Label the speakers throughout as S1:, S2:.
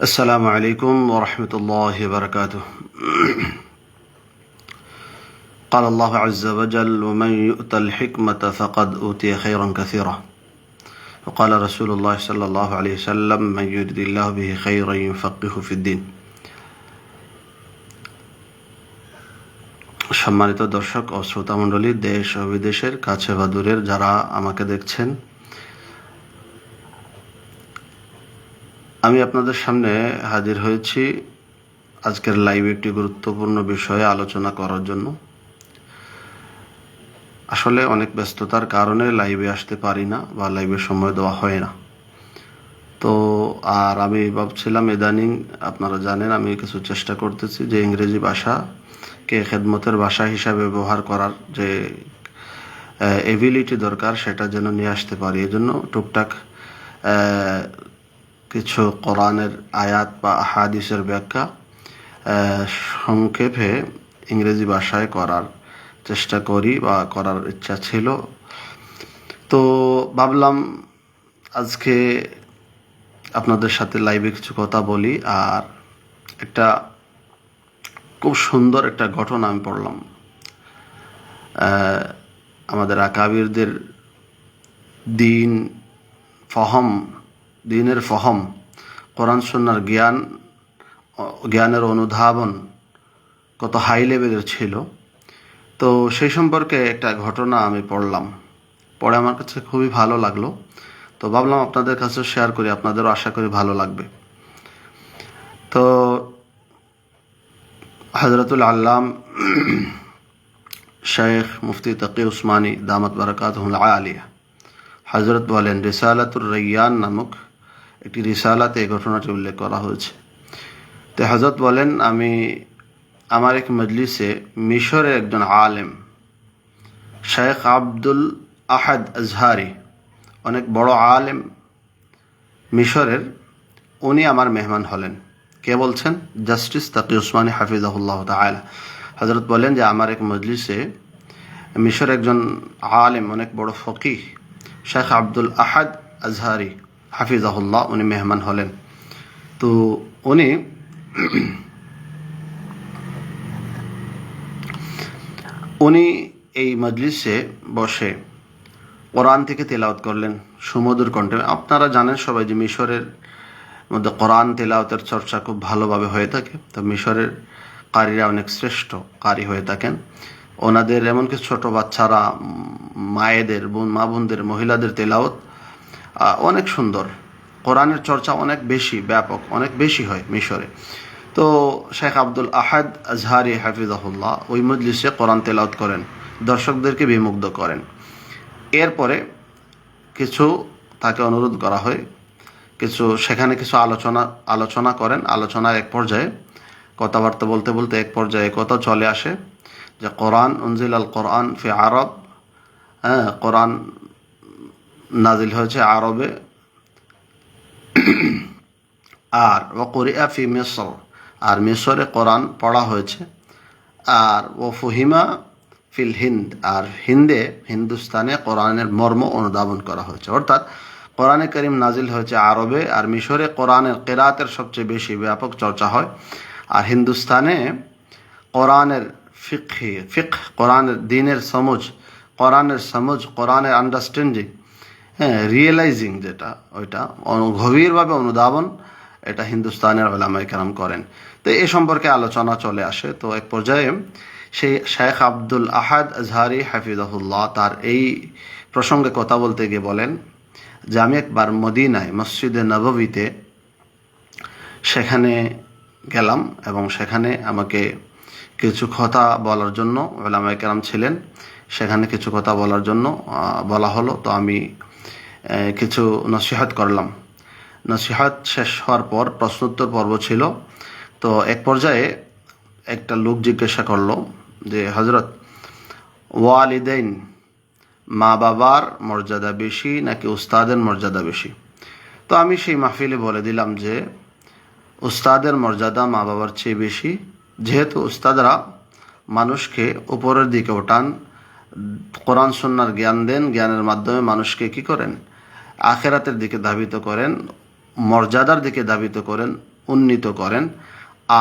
S1: السلام عليكم ورحمة الله وبركاته قال الله عز وجل ومن يؤت الحكمة فقد أوتي خيرا كثيرا وقال رسول الله صلى الله عليه وسلم من يريد الله به خيرا يفقه في الدين সম্মানিত দর্শক ও শ্রোতামণ্ডলী দেশ ও বিদেশের কাছে বা দূরের যারা আমাকে দেখছেন আমি আপনাদের সামনে হাজির হয়েছি আজকের লাইভে একটি গুরুত্বপূর্ণ বিষয়ে আলোচনা করার জন্য। আসলে অনেক ব্যস্ততার কারণে লাইভে আসতে পারি না বা লাইভে সময় দেওয়া হয় না। তো আর আমি ভাবছিলাম ইদানিং আপনারা জানেন আমি কিছু চেষ্টা করতেছি যে ইংরেজি ভাষাকে খেদমতের ভাষা হিসাবে ব্যবহার করার যে এবিলিটি দরকার সেটা যেন নিয়ে আসতে পারি। এই জন্য টুকটাক কিছু কোরআনের আয়াত বা হাদিসের ব্যাখ্যা সংক্ষেপে ইংরেজি ভাষায় করার চেষ্টা করি বা করার ইচ্ছা ছিল। তো ভাবলাম আজকে আপনাদের সাথে লাইভে কিছু কথা বলি আর একটা খুব সুন্দর একটা ঘটনা আমি পড়লাম। আমাদের আকাবিরদের দিন, ফহম দিনের ফহম, কোরআন সন্ন্যার জ্ঞান, জ্ঞানের অনুধাবন কত হাই লেভেলের ছিল। তো সেই সম্পর্কে একটা ঘটনা আমি পড়লাম। পড়ে আমার কাছে খুবই ভালো লাগল। তো ভাবলাম আপনাদের কাছে শেয়ার করি, আপনাদেরও আশা করি ভালো লাগবে। তো হজরতুল আল্লাম শেখ মুফতি তকি উসমানী দামত বারকাত আলিয়া হজরত বলেন, রিসালাতুর রৈয়ান নামক একটি রিসালাতে এই ঘটনাটি উল্লেখ করা হয়েছে। তো হজরত বলেন, আমি, আমার এক মজলিসে মিশরের একজন আলেম শেখ আব্দুল আহাদ আজহারি, অনেক বড় আলেম মিশরের, উনি আমার মেহমান হলেন। কে বলছেন? জাস্টিস তাকি উসমানী হাফিজাহুল্লাহ তালা হজরত বলেন যে, আমার এক মজলিসে মিশর একজন আলেম, অনেক বড় ফকিহ শেখ আব্দুল আহাদ আজহারি হাফিজাহুল্লাহ উনি মেহমান হলেন। তো উনি উনি এই মজলিসে বসে কোরআন থেকে তেলাওয়াত করলেন সুমধুর কণ্ঠে। আপনারা জানেন সবাই যে মিশরের মধ্যে কোরআন তেলাওতের চর্চা খুব ভালোভাবে হয়ে থাকে। তো মিশরের কারীরা অনেক শ্রেষ্ঠ কারি হয়ে থাকেন। ওনাদের এমনকি ছোট বাচ্চারা মায়েদের বোন মা বোনদের মহিলাদের তেলাওয়াত আহ, অনেক সুন্দর। কোরআনের চর্চা অনেক বেশি, ব্যাপক, অনেক বেশি হয় মিশরে। তো শেখ আব্দুল আহাদ আজহারি হাফিজাহুল্লাহ ওই মজলিসে কোরআন তেলাওয়াত করেন, দর্শকদেরকে বিমুগ্ধ করেন। এরপরে কিছু তাকে অনুরোধ করা হয়, কিছু সেখানে কিছু আলোচনা আলোচনা করেন আলোচনার এক পর্যায়ে, কথাবার্তা বলতে বলতে এক পর্যায়ে কথা চলে আসে যে, কোরআন উনজিল আল কোরআন ফি আরব হ্যাঁ কোরআন নাজিল হয়েছে আরবে। আর ও কোরিয়া ফি মিসর। আর মিসরে কোরআন পড়া হয়েছে। আর ও ফহিমা ফিল হিন্দ। আর হিন্দে, হিন্দুস্তানে কোরআনের মর্ম অনুধাবন করা হয়েছে। অর্থাৎ কোরআনে করিম নাজিল হয়েছে আরবে। আর মিশরে কোরআনের কেরাতের সবচেয়ে বেশি ব্যাপক চর্চা হয়। আর হিন্দুস্তানে কোরআনের ফিকহি ফিক কোরআনের দিনের সমুজ, কোরআনের সমুজ, কোরআনের আন্ডারস্ট্যান্ডিং হ্যাঁ রিয়েলাইজিং যেটা, ওইটা গভীরভাবে অনুধাবন এটা হিন্দুস্তানের ওলামাই কেরাম করেন। তো এ সম্পর্কে আলোচনা চলে আসে। তো এক পর্যায়ে সেই শেখ আব্দুল আহাদ আজহারি হাফিজাহুল্লাহ তার এই প্রসঙ্গে কথা বলতে গিয়ে বলেন যে, আমি একবার মদিনায়, মসজিদে নববীতে সেখানে গেলাম এবং সেখানে আমাকে কিছু কথা বলার জন্য ওলামাই কেরাম ছিলেন। সেখানে কিছু কথা বলার জন্য বলা হলো। তো আমি কিছু নসিহত করলাম। নসিহত শেষ হওয়ার পর প্রশ্নোত্তর পর্ব ছিল। তো এক পর্যায়ে একটা লোক জিজ্ঞাসা করল যে হজরত ওয়ালিদাইন মা বাবার মর্যাদা বেশি নাকি উস্তাদের মর্যাদা বেশি? তো আমি সেই মাহফিলে বলে দিলাম যে, উস্তাদের মর্যাদা মা বাবার চেয়ে বেশি। যেহেতু উস্তাদরা মানুষকে উপরের দিকে ওঠান, কোরআন সন্ন্যার জ্ঞান দেন, জ্ঞানের মাধ্যমে মানুষকে কি করেন? আখেরাতের দিকে ধাবিত করেন, মর্যাদার দিকে ধাবিত করেন, উন্নীত করেন।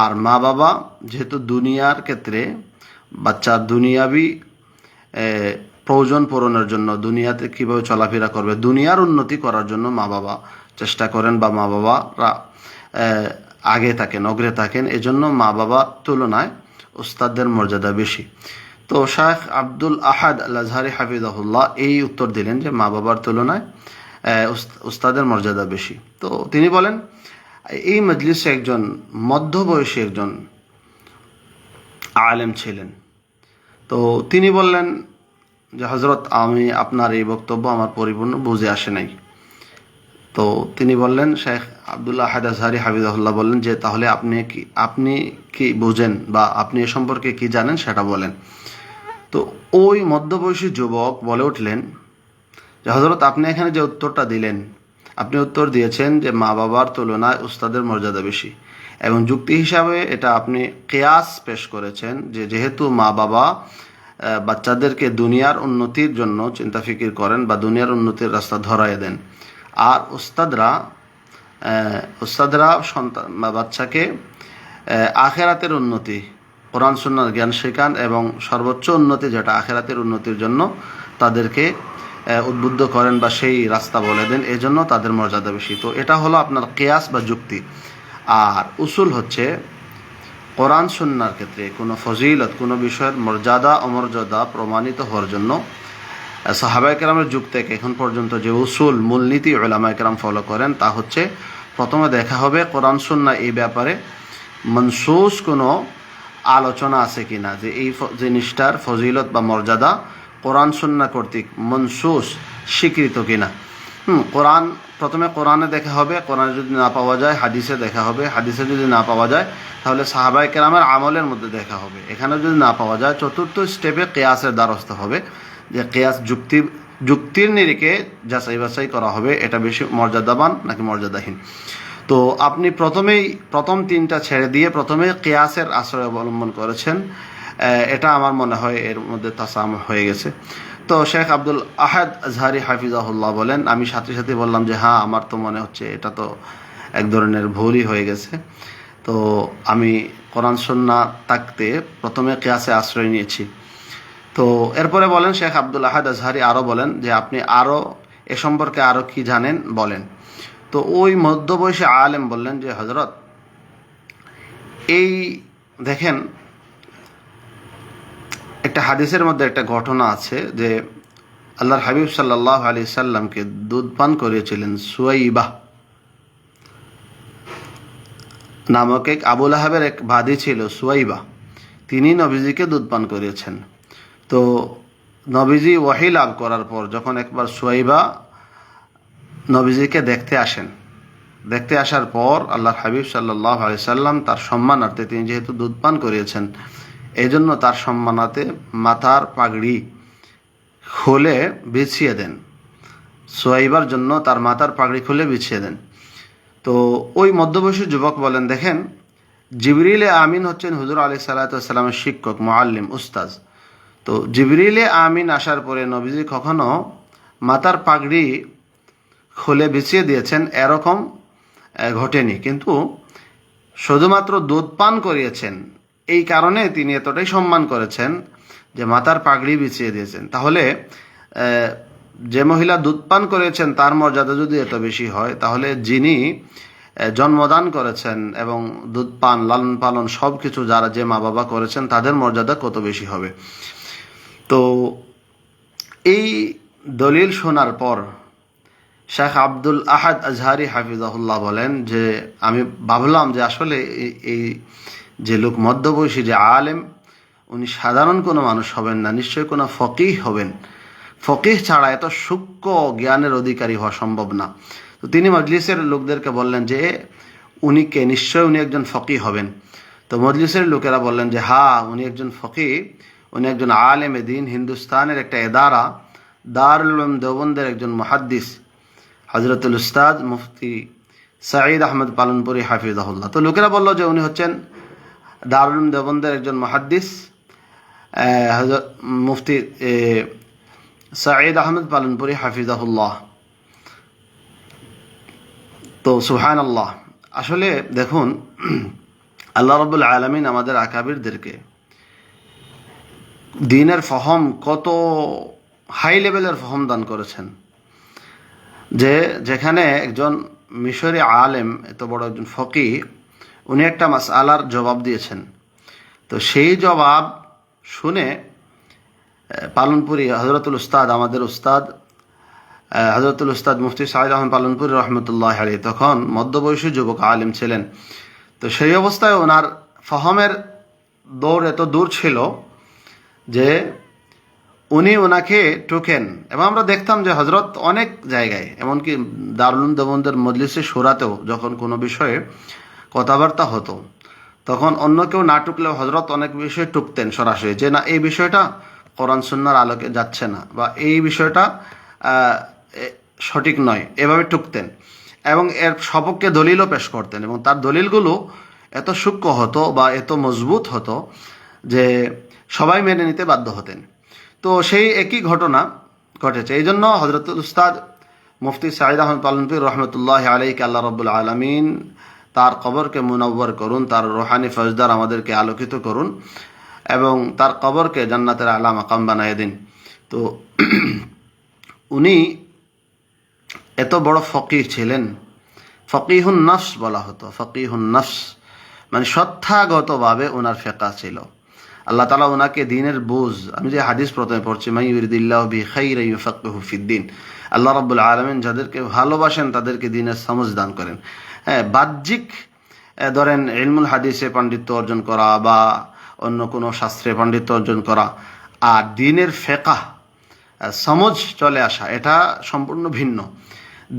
S1: আর মা বাবা যেহেতু দুনিয়ার ক্ষেত্রে বাচ্চার দুনিয়াবি প্রয়োজন পূরণের জন্য, দুনিয়াতে কীভাবে চলাফেরা করবে, দুনিয়ার উন্নতি করার জন্য মা বাবা চেষ্টা করেন বা মা বাবারা আগে থাকেন, অগ্রে থাকেন। এজন্য মা বাবার তুলনায় উস্তাদদের মর্যাদা বেশি। তো শাহ আব্দুল আহাদ আল আজহারি হাফিজাহুল্লাহ এই উত্তর দিলেন যে মা বাবার তুলনায় উস্তাদের মর্যাদা বেশি। তো তিনি বলেন, এই মজলিসে একজন মধ্যবয়সী একজন আলেম ছিলেন। তো তিনি বললেন যে হজরত আমি আপনার এই বক্তব্য আমার পরিপূর্ণ বুঝে আসে নাই। তো তিনি বললেন, শেখ আবদুল্লাহ আহাদ আজহারি হাফিজাহুল্লাহ বললেন যে, তাহলে আপনি কি আপনি কি বুঝেন বা আপনি এ সম্পর্কে কি জানেন সেটা বলেন। তো ওই মধ্যবয়সী যুবক বলে উঠলেন যে হজরত আপনি এখানে যে উত্তরটা দিলেন, আপনি উত্তর দিয়েছেন যে মা বাবার তুলনায় উস্তাদের মর্যাদা বেশি। এবং যুক্তি হিসাবে এটা আপনি কেয়াস পেশ করেছেন যে যেহেতু মা বাবা বাচ্চাদেরকে দুনিয়ার উন্নতির জন্য চিন্তা ফিকির করেন বা দুনিয়ার উন্নতির রাস্তা ধরায় দেন। আর উস্তাদরা উস্তাদরা সন্তান বাচ্চাকে আখেরাতের উন্নতি, কোরআন সুন্নার জ্ঞান, শেখান এবং সর্বোচ্চ উন্নতি যেটা আখেরাতের উন্নতির জন্য তাদেরকে উদ্বুদ্ধ করেন বা সেই রাস্তা বলে দেন, এজন্য তাদের মর্যাদা বেশি। তো এটা হলো আপনার কেয়াস বা যুক্তি। আর উসুল হচ্ছে কোরআন সুন্নার ক্ষেত্রে কোনো ফজিলত, কোনো বিষয়ের মর্যাদা, অমর্যাদা প্রমাণিত হওয়ার জন্য সাহাবাই কেরামের যুগ থেকে এখন পর্যন্ত যে উসুল, মূলনীতি ওলামাই কেরাম ফলো করেন, তা হচ্ছে প্রথমে দেখা হবে কোরআন সুন্না এই ব্যাপারে মনসুস কোনো আলোচনা আছে কিনা, যে এই জিনিসটার ফজিলত বা মর্যাদা কোরআন সুন্না কর্তৃক মনসুস, স্বীকৃত কিনা? হুম, কোরআন, প্রথমে কোরআনে দেখা হবে, কোরআনে যদি না পাওয়া যায়, হাদিসে দেখা হবে। হাদিসে যদি না পাওয়া যায়, তাহলে সাহাবাই কেরামের আমলের মধ্যে দেখা হবে। এখানে যদি না পাওয়া যায়, চতুর্থ স্টেপে কেয়াসের দ্বারস্থ হবে, যে কেয়াস যুক্তি, যুক্তির নিরিখে যাচাই বাছাই করা হবে। এটা বেশি মর্যাদাবান নাকি মর্যাদাহীন? তো আপনি প্রথমেই, প্রথম তিনটা ছেড়ে দিয়ে প্রথমে কেয়াসের আশ্রয় অবলম্বন করেছেন। এটা আমার মনে হয় এর মধ্যে তাসাম হয়ে গেছে। তো শেখ আব্দুল আহাদ আজহারি হাফিজাহুল্লাহ বলেন, আমি সাথে সাথে বললাম যে হ্যাঁ আমার তো মনে হচ্ছে এটা তো এক ধরনের ভুলই হয়ে গেছে। তো আমি কোরআন সন্না থাকতে প্রথমে কেয়াসে আশ্রয় নিয়েছি। তো এরপরে বলেন, শেখ আব্দুল আহাদ আজহারি আরও বলেন যে, আপনি আরও এ সম্পর্কে আরও কি জানেন? বলেন। তো ওই মধ্যবয়সী আলেম বললেন যে হজরত এই দেখেন একটা হাদিসের মধ্যে একটা ঘটনা আছে যে আল্লাহর হাবিব সাল্লাহ আলি সাল্লামকে দুধ পান করিয়েছিলেন সুয়াইবাহ নামক এক আবুল আহাবের এক বাদী ছিল, সুয়াইবা। তিনি নবীজিকে দুধ পান করিয়েছেন। তো নবীজি ওয়াহি লাভ করার পর যখন একবার সুয়াইবা নবীজিকে দেখতে আসেন, দেখতে আসার পর আল্লাহর হাবিব সাল্লাহ আলি সাল্লাম তার সম্মানার্থে তিনি যেহেতু দুধ পান করিয়েছেন এই জন্য তার সম্মানাতে মাথার পাগড়ি খুলে বিছিয়ে দেন। সোয়াইবার জন্য তার মাথার পাগড়ি খুলে বিছিয়ে দেন। তো ওই মধ্যবয়সী যুবক বলেন, দেখেন, জিবরিলে আমিন হচ্ছেন হুজুর আলি সাল্লাতামের শিক্ষক মোয়াল্লিম উস্তাজ তো জিবরিলে আমিন আসার পরে নবীজি কখনো মাতার পাগড়ি খুলে বিছিয়ে দিয়েছেন, এরকম ঘটেনি। কিন্তু শুধুমাত্র দুধ পান করিয়েছেন এই কারণে তিনি এতটাই সম্মান করেছেন যে মাতার পাগড়ি বিছিয়ে দিয়েছেন। তাহলে যে মহিলা দুধ পান করেছেন, তার মর্যাদা যদি এত বেশি হয়, তাহলে যিনি জন্মদান করেছেন এবং দুধ পান, লালন পালন সব কিছু যারা যে মা বাবা করেছেন, তাদের মর্যাদা কত বেশি হবে? তো এই দলিল শোনার পর শেখ আব্দুল আহাদ আজহারি হাফিজাহুল্লাহ বলেন যে, আমি ভাবলাম যে আসলে এই- এই যে লোক মধ্যবয়সী, যে আলেম, উনি সাধারণ কোনো মানুষ হবেন না, নিশ্চয়ই কোনো ফকিহ হবেন। ফকিহ ছাড়া এত সূক্ষ্ম জ্ঞানের অধিকারী হওয়া সম্ভব না। তো তিনি মজলিসের লোকদেরকে বললেন যে, উনি কে? নিশ্চয় উনি একজন ফকি হবেন। তো মজলিসের লোকেরা বললেন যে, হা, উনি একজন ফকিহ, উনি একজন আলেম দিন, হিন্দুস্তানের একটা এদারা, দারুল উলুম দেওবন্দের একজন মহাদ্দিস হজরতুল উস্তাদ মুফতি সাঈদ আহমদ পালনপুরি হাফিজাহুল্লাহ। তো লোকেরা বলল যে, উনি হচ্ছেন দারুল দেবন্দের একজন মহাদ্দিস মুফতি সাঈদ আহমদ পালনপুরি, হাফিজাহুল্লাহ। তো সুহান আল্লাহ আসলে দেখুন, আল্লাহ রবুল আলমিন আমাদের আকাবিরদেরকে দিনের ফহম কত হাই লেভেলের ফহম দান করেছেন। যে যেখানে একজন মিশরি আলেম, এত বড় একজন ফকি উনি একটা মাস আলার জবাব দিয়েছেন। তো সেই জবাব শুনে পালনপুরি হজরতুল উস্তাদ, আমাদের উস্তাদ হজরতুল উস্তাদ মুফতি সাইদ আহমদ পালনপুরি রহমতুল্লাহ আলী তখন মধ্যবয়সী যুবক আলিম ছিলেন। তো সেই অবস্থায় ওনার ফহমের দৌড় এত দূর ছিল যে উনি ওনাকে টোকেন এবং আমরা দেখতাম যে হজরত অনেক জায়গায়, এমনকি দারুল দেবন্দের মজলিসে সুরাতেও যখন কোনো বিষয়ে কথাবার্তা হতো। তখন অন্য কেউ না টুকলেও হজরত অনেক বিষয়ে টুকতেন সরাসরি যে, না, এই বিষয়টা কোরআন সুন্নার আলোকে যাচ্ছে না বা এই বিষয়টা সঠিক নয়। এভাবে টুকতেন। এবং এর সপক্ষে দলিলও পেশ করতেন এবং তার দলিলগুলো এত সূক্ষ্ম হতো বা এত মজবুত হতো যে সবাই মেনে নিতে বাধ্য হতেন। তো সেই একই ঘটনা ঘটেছে। এই জন্য হজরতুল উস্তাদ মুফতি সাইদ আহমদ পালনপুর রহমতুল্লাহ আলাইকে আল্লাহ রব্বুল আলমিন তার কবরকে মুনব্বর করুন, তার রোহানি ফজদার আমাদেরকে আলোকিত করুন এবং তার কবরকে জান্নাতের আলা মাকাম বানায় দিন। তো উনি এত বড় ফকির ছিলেন। ফকিহুন নফস বলা হতো, ফকিহুন নফস। মানে সত্তাগতভাবে ওনার ফেকা ছিল। আল্লাহ তালা ওনাকে দিনের বুঝ, আমি যে হাদিস প্রথমে পড়ছি মাই ইউরিদিল্লাহ বি ফিদ্দিন আল্লাহ রাব্বুল আলামিন যাদেরকে ভালোবাসেন, তাদেরকে দিনের সমজ দান করেন। বাহ্যিক ধরেন ইলমুল হাদিসে পাণ্ডিত্য অর্জন করা বা অন্য কোনো শাস্ত্রে পাণ্ডিত্য অর্জন করা, আর দিনের ফেকা সমজ চলে আসা, এটা সম্পূর্ণ ভিন্ন।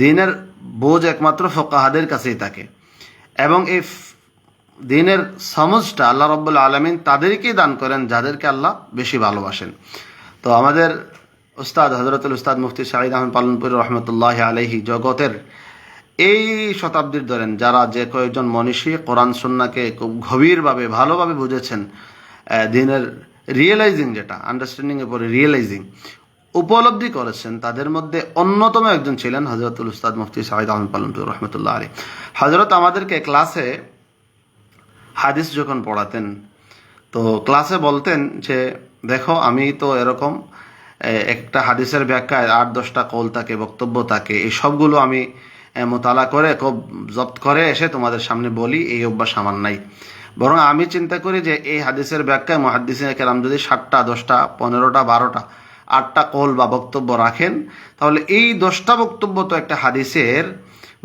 S1: দিনের বোঝ একমাত্র ফোকাহাদের কাছেই থাকে। এবং এই দিনের সমজটা আল্লাহ রব্বুল আলমিন তাদেরকেই দান করেন যাদেরকে আল্লাহ বেশি ভালোবাসেন। তো আমাদের উস্তাদ হজরতুল উস্তাদ মুফতি শাহিদ আহমদ পালনপুর রহমতুল্লাহ আলহি জগতের এই শতাব্দীর ধরেন যারা যে কয়েকজন মনীষী কোরআন, সন্নাকে খুব গভীরভাবে, ভালোভাবে বুঝেছেন দিনের রিয়েলাইজিং যেটা আন্ডারস্ট্যান্ডিং এর পরে রিয়েলাইজিং উপলব্ধি করেছেন, তাদের মধ্যে অন্যতম একজন ছিলেন হজরতুল উস্তাদ মুফতি শাহিদ আহমদ পালনপুর রহমতুল্লাহ আলী হজরত আমাদেরকে ক্লাসে হাদিস যখন পড়াতেন, তো ক্লাসে বলতেন যে, দেখো, আমি তো এরকম একটা হাদিসের ব্যাখ্যায় আট দশটা কল থাকে, বক্তব্য থাকে, এই সবগুলো আমি মোতালা করে জব্দ করে এসে তোমাদের সামনে বলি, এই অভ্যাস আমার নাই। বরং আমি চিন্তা করি যে এই হাদিসের ব্যাখ্যায় মহাদিসিন কেরাম যদি সাতটা, দশটা, পনেরোটা, বারোটা, আটটা কল বা বক্তব্য রাখেন, তাহলে এই দশটা বক্তব্য তো একটা হাদিসের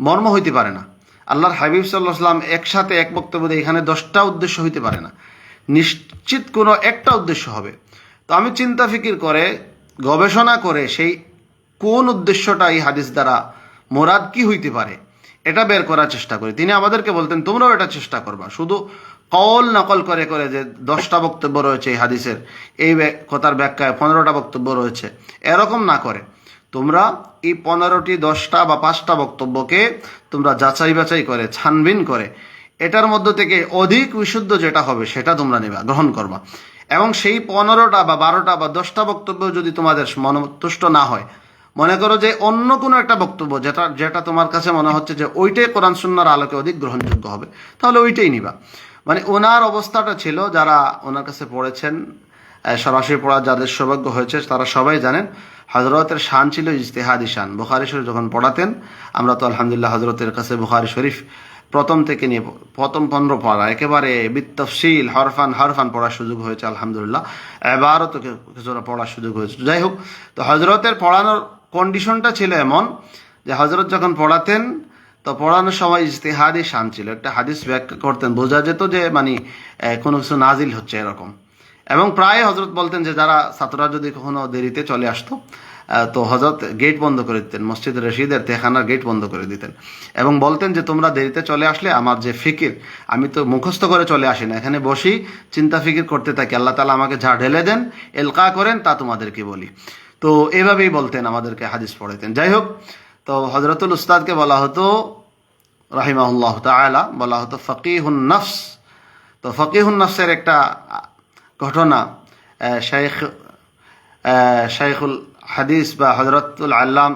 S1: মর্ম হইতে পারে না। আল্লাহর হাবিব সাল্লাহ সাল্লাম একসাথে এক বক্তব্য দিয়ে এখানে দশটা উদ্দেশ্য হইতে পারে না। নিশ্চিত কোনো একটা উদ্দেশ্য হবে। তো আমি চিন্তা ফিকির করে, গবেষণা করে সেই কোন উদ্দেশ্যটা এই হাদিস দ্বারা মোরাদ কি হইতে পারে? এটা বের করার চেষ্টা করি। তিনি আমাদেরকে বলতেন, তোমরাও এটা চেষ্টা করবা। শুধু কল নকল করে করে যে দশটা বক্তব্য রয়েছে এই হাদিসের, এই কথার ব্যাখ্যায় পনেরোটা বক্তব্য রয়েছে, এরকম না করে। তোমরা এই পনেরোটি, দশটা বা পাঁচটা বক্তব্যকে তোমরা যাচাই বাছাই করে, ছানবিন করে, এটার মধ্য থেকে অধিক বিশুদ্ধ যেটা হবে সেটা তোমরা নেবা, গ্রহণ করবা। এবং সেই পনেরোটা বা বারোটা বা দশটা বক্তব্য যদি তোমাদের মনতুষ্ট না হয় মনে করো যে অন্য কোনো একটা বক্তব্য যেটা যেটা তোমার কাছে মনে হচ্ছে যে ওইটাই কোরআন সুন্নার আলোকে অধিক গ্রহণযোগ্য হবে, তাহলে ওইটাই নিবা। মানে ওনার অবস্থাটা ছিল যারা ওনার কাছে পড়েছেন সরাসরি পড়া যাদের সৌভাগ্য হয়েছে, তারা সবাই জানেন হজরতের শান ছিল ইজতেহাদি শান। বুখারি শরীফ যখন পড়াতেন, আমরা তো আলহামদুলিল্লাহ হজরতের কাছে বুখারি শরীফ প্রথম থেকে নিয়ে, প্রথম পনেরো পড়া, একেবারে বিত্তফসিল হরফান হরফান পড়ার সুযোগ হয়েছে, আলহামদুলিল্লাহ। এবারও তো কিছু- কিছুটা পড়ার সুযোগ হয়েছে। যাই হোক, তো হজরতের পড়ানোর কন্ডিশনটা ছিল এমন যে হজরত যখন পড়াতেন, তো পড়ানোর সময় ইজতেহাদি শান ছিল। একটা হাদিস ব্যাখ্যা করতেন, বোঝা যেত যে মানে কোনো কিছু নাজিল হচ্ছে এরকম। এবং প্রায় হজরত বলতেন যে যারা ছাত্ররা যদি কখনো দেরিতে চলে আসতো তো হজরত গেট বন্ধ করে দিতেন, মসজিদ রশিদের তেহানার গেট বন্ধ করে দিতেন। এবং বলতেন যে, তোমরা দেরিতে চলে আসলে আমার যে ফিকির, আমি তো মুখস্থ করে চলে আসি না। এখানে বসি, চিন্তা ফিকির করতে থাকি। আল্লাহ তালা আমাকে যা ঢেলে দেন, এলকা করেন তা তোমাদেরকে বলি। তো এভাবেই বলতেন, আমাদেরকে হাদিস পড়াইতেন। যাই হোক তো হজরতুল উস্তাদকে বলা হতো, রাহিমাহুল্লাহ তালা বলা হতো ফকিহুন নফস। তো ফকিহুন নফসের একটা ঘটনা শেখ শেখুল হাদিস বা হজরতুল আল্লাম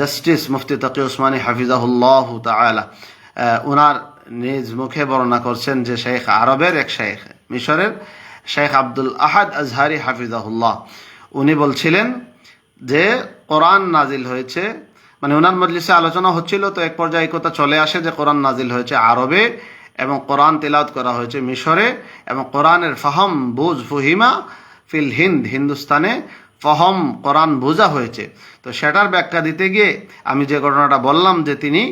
S1: জাস্টিস মুফতি তকি উসমানী হাফিজাহুল্লাহ তালা ওনার নিজ মুখে বর্ণনা করছেন যে শেখ আরবের এক শেখ মিশরের শেখ আব্দুল আহাদ আজহারি হাফিজাহুল্লাহ। উনি বলছিলেন যে কোরআন নাজিল হয়েছে। মানে ওনার মজলিসে আলোচনা হচ্ছিল, তো এক পর্যায়ে এই কথা চলে আসে যে কোরআন নাজিল হয়েছে আরবে এবং কোরআন তেলাওয়াত করা হয়েছে মিশরে এবং কোরআনের ফাহম বুজ ফুহিমা ফিল হিন্দ, হিন্দুস্তানে ফহম কোরআন বোঝা হয়েছে। তো সেটার ব্যাখ্যা দিতে গিয়ে আমি যে ঘটনাটা বললাম যে তিনি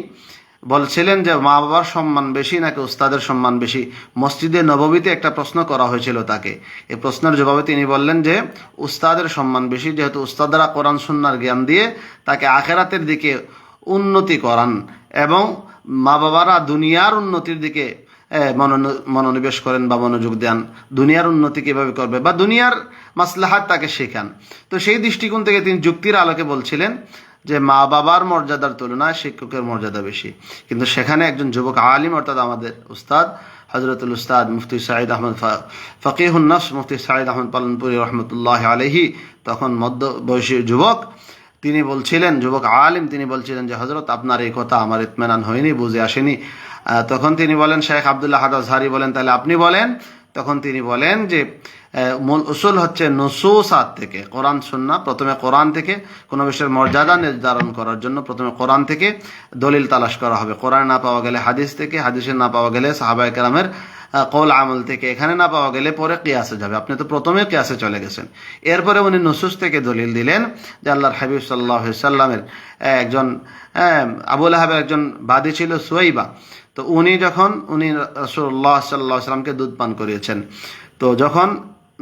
S1: বলছিলেন যে মা বাবার সম্মান বেশি নাকি উস্তাদের সম্মান বেশি? মসজিদে নববীতে একটা প্রশ্ন করা হয়েছিল তাকে। এই প্রশ্নের জবাবে তিনি বললেন যে, উস্তাদের সম্মান বেশি যেহেতু উস্তাদরা কোরআন সুন্নার জ্ঞান দিয়ে তাকে আখেরাতের দিকে উন্নতি করান এবং মা বাবারা দুনিয়ার উন্নতির দিকে মনোনিবেশ করেন বা মনোযোগ দেন। দুনিয়ার উন্নতি কীভাবে করবে বা দুনিয়ার মাসলাহাত তাকে শেখান। তো সেই দৃষ্টিকোণ থেকে তিনি যুক্তির আলোকে বলছিলেন যে মা বাবার মর্যাদার তুলনায় শিক্ষকের মর্যাদা বেশি। কিন্তু সেখানে একজন যুবক আলিম, অর্থাৎ আমাদের উস্তাদ হজরতুল উস্তাদ মুফতি সাঈদ আহমদ ফা- ফকিহুন নফস, মুফতি সাঈদ আহমদ পালনপুরি রহমতুল্লাহ আলহি তখন মধ্য বয়সী যুবক, তিনি বলছিলেন, যুবক আলিম, তিনি বলছিলেন যে হজরত আপনার এই কথা আমার ইতমেনান হয়নি, বুঝে আসেনি। তখন তিনি বলেন, শেখ আবদুল্লাহ হাদাজহারি বলেন, তাহলে আপনি বলেন তখন তিনি বলেন যে মূল উসুল হচ্ছে নসুসাত থেকে, কোরআন সুন্না প্রথমে কোরআন থেকে, কোনো বিষয়ের মর্যাদা নির্ধারণ করার জন্য প্রথমে কোরআন থেকে দলিল তালাশ করা হবে। কোরআন না পাওয়া গেলে হাদিস থেকে, হাদিসের না পাওয়া গেলে সাহাবাই কেরামের কৌল আমল থেকে, এখানে না পাওয়া গেলে পরে কিয়াসে যাবে। আপনি তো প্রথমে কিয়াসে চলে গেছেন। এরপরে উনি নসুস থেকে দলিল দিলেন যে, আল্লাহর হাবিব সাল্লাহ সাল্লামের একজন আবুল আহাবের একজন বাদী ছিল সুয়াইবা। তো উনি যখন, উনি রসুল্লাহ সাল্লাহ সাল্লামকে দুধ পান করিয়েছেন, তো যখন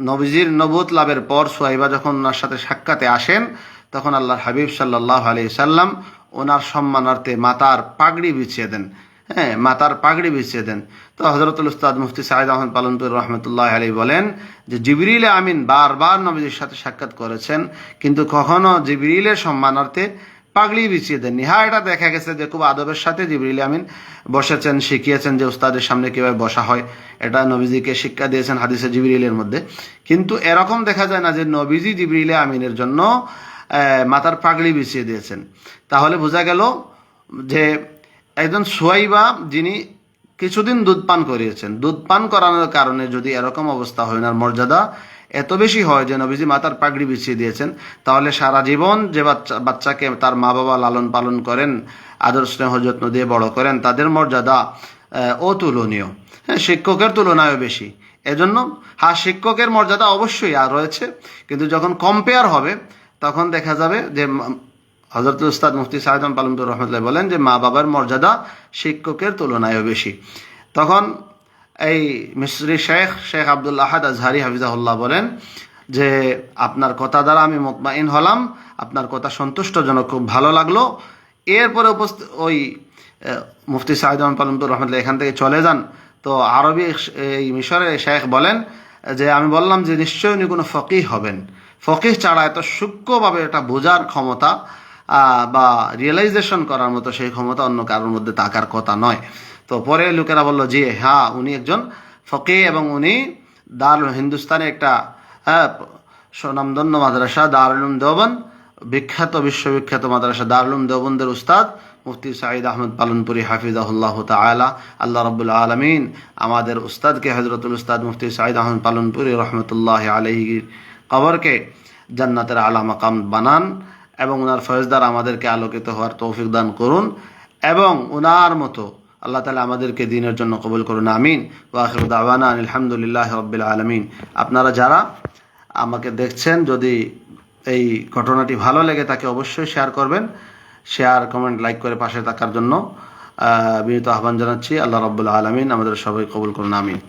S1: নবীজির নবুত লাভের পর সোয়াইবা যখন ওনার সাথে সাক্ষাতে আসেন, তখন আল্লাহর হাবিব সাল্লাহ আলি সাল্লাম ওনার সম্মানার্থে মাতার পাগড়ি বিছিয়ে দেন। হ্যাঁ মাতার পাগড়ি বিছিয়ে দেন। তো হজরতুল উস্তাদ মুফতি সাইদ আহমদ পালনপুর রহমতুল্লাহ আলী বলেন যে, জিবরিল আমিন বারবার নবীজির সাথে সাক্ষাৎ করেছেন, কিন্তু কখনো জিবরিলের সম্মানার্থে পাগড়ি বিছিয়ে দেননি। হ্যাঁ এটা দেখা গেছে যে খুব আদবের সাথে জিবরিল আমিন বসেছেন, শিখিয়েছেন যে উস্তাদের সামনে কীভাবে বসা হয়। এটা নবীজিকে শিক্ষা দিয়েছেন হাদিসে জিবরিলের মধ্যে। কিন্তু এরকম দেখা যায় না যে নবীজি জিবরিলে আমিনের জন্য মাথার পাগড়ি বিছিয়ে দিয়েছেন। তাহলে বোঝা গেল যে একজন সোয়াইবা যিনি কিছুদিন দুধ পান করিয়েছেন। দুধ পান করানোর কারণে যদি এরকম অবস্থা হয় না মর্যাদা এত বেশি হয় যে নবীজি মাতার পাগড়ি বিছিয়ে দিয়েছেন, তাহলে সারা জীবন যে বাচ্চা, বাচ্চাকে তার মা বাবা লালন পালন করেন, আদর স্নেহ যত্ন দিয়ে বড় করেন, তাদের মর্যাদা অতুলনীয়। হ্যাঁ শিক্ষকের তুলনায়ও বেশি। এজন্য হ্যাঁ শিক্ষকের মর্যাদা অবশ্যই, আর রয়েছে। কিন্তু যখন কম্পেয়ার হবে, তখন দেখা যাবে যে হজরত উস্তাদ মুফতি সাহেদাম পালমদুর রহমতুল্লাহ বলেন যে মা বাবার মর্যাদা শিক্ষকের তুলনায়ও বেশি। তখন এই মিসরি শেখ শেখ আব্দুল আহাদ আজহারি হাফিজাহুল্লাহ বলেন যে, আপনার কথা দ্বারা আমি মোতমাইন হলাম, আপনার কথা সন্তুষ্টজনক খুব ভালো লাগল। এরপরে উপস্থিত ওই মুফতি সাহিদ পালমদুর রহমতুল্লাহ এখান থেকে চলে যান। তো আরবি এই মিশরের শেখ বলেন যে, আমি বললাম যে, নিশ্চয়ই উনি কোনো ফকিহ হবেন। ফকিহ ছাড়া এত সূক্ষ্মভাবে এটা বোঝার ক্ষমতা বা রিয়েলাইজেশন করার মতো সেই ক্ষমতা অন্য কারোর মধ্যে থাকার কথা নয়। তো পরে লোকেরা বলল যে হ্যাঁ উনি একজন ফকিহ এবং উনি দারুল হিন্দুস্তানে একটা হ্যাঁ স্বনামধন্য মাদ্রাসা, দারুল দেওবন বিখ্যাত, বিশ্ববিখ্যাত মাদ্রাসা দারুলুম দেওবন্দের উস্তাদ মুফতি সাঈদ আহমদ পালনপুরি হাফিজাহুল্লাহ তালা আল্লাহ রবুল্লা আলমিন আমাদের উস্তাদকে হজরতুল উস্তাদ মুফতি সাঈদ আহমদ পালনপুরি রহমতুল্লাহ আলহির কবরকে জান্নাতের আলা মাকাম বানান। এবং ওনার ফয়েজদার আমাদেরকে আলোকিত হওয়ার তৌফিক দান করুন এবং ওনার মতো আল্লাহ তালা আমাদেরকে দিনের জন্য কবুল করুন, আমিন। ওয়াখির দাওয়ানা আলহামদুলিল্লাহ রব্বিল আলমিন। আপনারা যারা আমাকে দেখছেন, যদি এই ঘটনাটি ভালো লেগে তাকে অবশ্যই শেয়ার করবেন। শেয়ার, কমেন্ট, লাইক করে পাশে থাকার জন্য বিনীত আহ্বান জানাচ্ছি। আল্লাহ রব্বুল আলমিন আমাদের সবাই কবুল করুন, আমিন।